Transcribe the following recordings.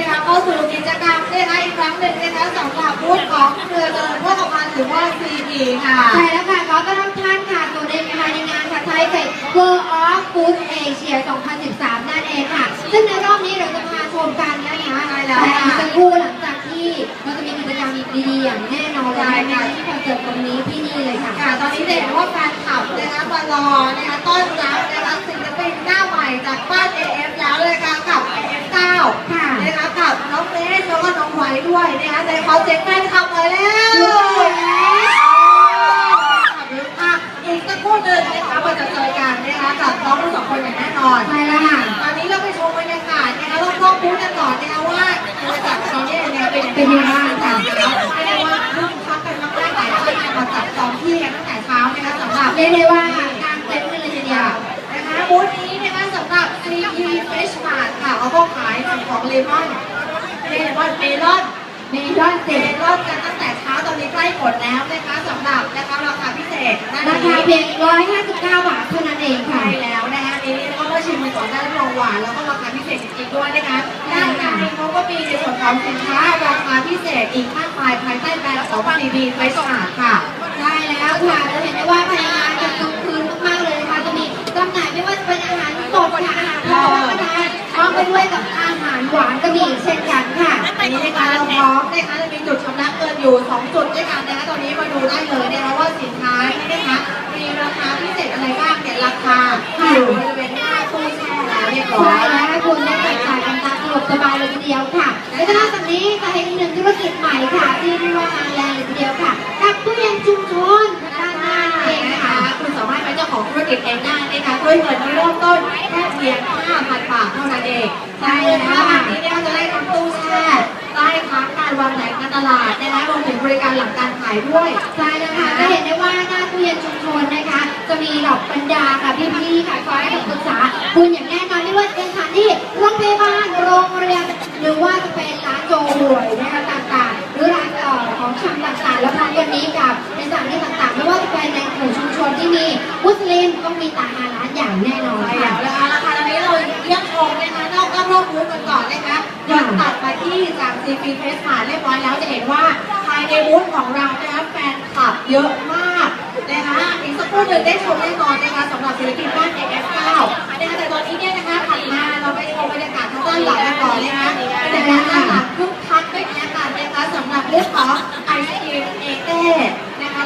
นะคะเข้าสู่กิจกรรมนะคะอีกครั้งหนึ่งนะคะสำหรับบูธของเครือเจริญโภคภัณฑ์หรือว่า CP ค่ะใช่แล้วค่ะขอต้อนรับท่านค่ะสู่ในภายในงานค่ะไทยเฟส World of Food Asia 2013 นั่นเองค่ะ ซึ่งในรอบนี้เราจะพาชมกันนะคะใช่แล้วแต่ค่ะอีกสักครู่หลังจากที่เราจะมีกิจกรรมดีๆอย่างแน่นอนเลยนะคะที่คอนเสิร์ตตรงนี้ที่นี่เลยค่ะค่ะตอนนี้จะเห็นว่าแฟนคลับนะคะมารอนะคะต้อนรับนะคะ เรียกได้ว่ากางเต็นท์กันเลยทีเดียวนะคะบูธนี้นะคะสำหรับ CP Fresh Mart ค่ะเขาก็ขายสิ่งของเลมอนเลมอนเมลอนเมลอนเจเจ็ดรอบกันตั้งแต่เช้าตอนนี้ใกล้หมดแล้วนะคะสำหรับนะคะราคาพิเศษนราคาเพียง159 บาทเท่านั้นเองค่ะใช่แล้วนะคะนนี้ก็มาชิมกันก่อนได้รองหวานแล้วก็ราคาพิเศษจริงๆด้วยนะคะด้านในเขาก็มีในส่วนของสินค้าราคาพิเศษอีกมากมายภายใต้แบรนด์ของ CB Fresh Mart ค่ะ ได้แล้วค่ะจะเห็นได้ว่าภายใน ด้วยกับอาหารหวานก็มีเช่นกันค่ะอันนี้นะคะเราพร้อมนะคะจะมีจุดชำระเงินอยู่ 2 จุดด้วยกันนะคะตอนนี้มาดูได้เลยนะคะว่าสินค้านี้นะคะมีราคาพิเศษอะไรบ้างเนี่ยราคาอยู่บริเวณหน้าตู้แช่แล้วเรียบร้อใช่ยแล้วคุณได้จับจ่ายกันตามสะดวกสบายเลยทีเดียวค่ะและนอกจากนี้จะเห็นอีกหนึ่งธุรกิจใหม่ค่ะที่เรียกว่ามาแรงเลยทีเดียวค่ะกับตู้เย็นชุมชนด้านหน้า เองนะคะ คุณสามารถเป็นเจ้าของธุรกิจเองได้นะคะด้วยเงินที่เริ่มต้นแค่เพียง 5,000 บาทเท่านั้นเองใช่แล้วค่ะนี้เนี่ยจะได้ทั้งตู้แช่ได้ทั้งการวางแผนการตลาดนะคะรวมถึงบริการหลังการขายด้วยใช่แล้วค่ะจะเห็นได้ว่าหน้าตู้เย็นชุมชนนะคะ จะมีหล่าบรรดาค่ะพี่ๆค่ะคอยให้คำปรึกษาคุณอย่างแน่นอนไม่ว่าจะเป็นสถานที่โรงพยาบาล มุสลิมต้องมีตาฮาร้านอย่างแน่นอนใช่ค่ะแล้วนะคะราคาตอนนี้เราเยี่ยมชมนะคะนอกก็รอบบูธกันก่อนนะคะย้อนตัดมาที่จาก CP f a c e ผ่านเรียบร้อยแล้วจะเห็นว่าภายในบูธของเรานะคะแฟนคลับเยอะมากนะคะอีกสักครู่หนึ่งได้ชมแน่นอนนะคะสำหรับศิลปินบ้าน AF9 นะคะแต่ตอนนี้เนี่ยนะคะถัดมาเราไปชมบรรยากาศทางด้านหลังกันก่อนนะคะบรรยากาศด้านหลังคึกคักไม่แพ้กันนะคะสำหรับเรื่องของไอศครีมเอเต้นะคะ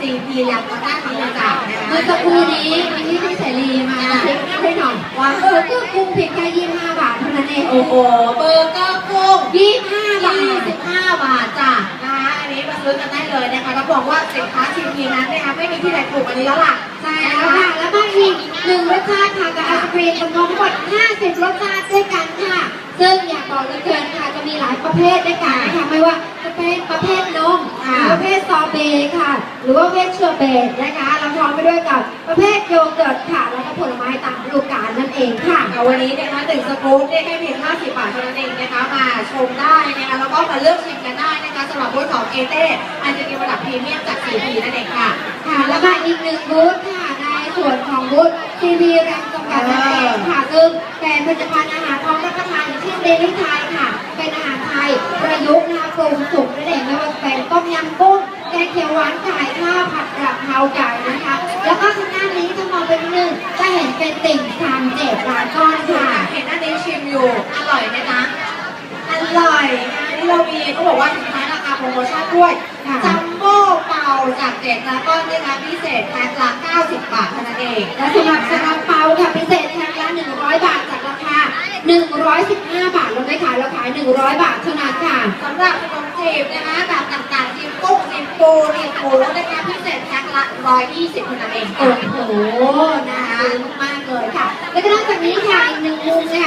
แล้วก็ CP แลบทางด้านนี้นะจ๊ะนะคะเมื่อสักครู่นี้มีที่พี่เสรีมาให้หน่อยว่าเออก็กุ้งเพียงแค่25บาทเท่านั้นเองโอ้โหเบอร์เกอร์กุ้ง25บาท25บาทจ้ะนะคะอันนี้มาซื้อกันได้เลยนะคะรับรองว่าสินค้าชิ้นนี้นั้นนะคะไม่มีที่ไหนถูกกว่านี้แล้วล่ะใช่แล้วค่ะแล้วก็อีกหนึ่งรสชาติค่ะกับไอศครีมจำนวนทั้งหมด50รสชาติด้วยกันค่ะ ซึ่งอยากบอกเหลือเกินค่ะจะมีหลายประเภทด้วยกันนะคะไม่ว่าจะ เป็นประเภทนมค่ะประเภทซอเบต์ค่ะ หรือว่าประเภทเชอร์เบตนะคะแล้วพร้อมไปด้วยกับประเภทโยเกิร์ตค่ะ แล้วก็ผลไม้ตามฤดูกาลนั่นเองค่ะเอาวันนี้นะคะหนึ่งสกู๊ปเนี่ยแค่เพียง50 บาทเท่านั้นเองนะคะมาชมได้นะคะแล้วก็มาเลือกชิมกันได้นะคะสำหรับบูธของเอเต้อันจะมีระดับพรีเมียมจากสีพีนั่นเองค่ะ ค่ะ แล้วก็อีกหนึ่งบูธค่ะในส่วนของบูธทีวีแรมจำกัดนั่นเองค่ะซึ่งเป็นผลิตภัณฑ์อาหารพร้อมรับประทานอย่างเช่นเดลิทายค่ะ เป็นอาหารไทยประยุกต์นะคะ ปรุงสุกนั่นเองไม่ว่าจะเป็นต้มยำกุ้งแกงเขียวหวานไก่ข้าวผัดกระเพราไก่นะคะ แล้วก็ทางด้านนี้ถ้ามองไปนิดนึงจะเห็นเป็นติ่งซำเจ็ดร้านก้อนค่ะค่ะเห็นอันนี้ชิมอยู่ อร่อยไหมคะอร่อยนะนี่เรามีเขาบอกว่าสินค้าราคาโปรโมชั่นด้วยค่ะจัมโบ้เป่าจากเจ็ดแล้วก็นะคะพิเศษแพ็คละ90 บาทเท่านั้นเองและสำหรับซาลาเปาค่ะพิเศษแพ็คละ100 บาทจากราคา 115 บาทเราไม่ขายเราขาย 100 บาทเท่านั้นค่ะ สำห รับขนมจีบนะคะแบบต่างๆจีบกุ้งจีบปูจีบหมูนะคะพิเศษแพ็คละ 120เท่านั้นเองโอ้ค่ะโหน่าซื้อมากๆเลยค่ะ แล้วก็นอกจากนี้ค่ะอีกหนึ่งมุมนะคะ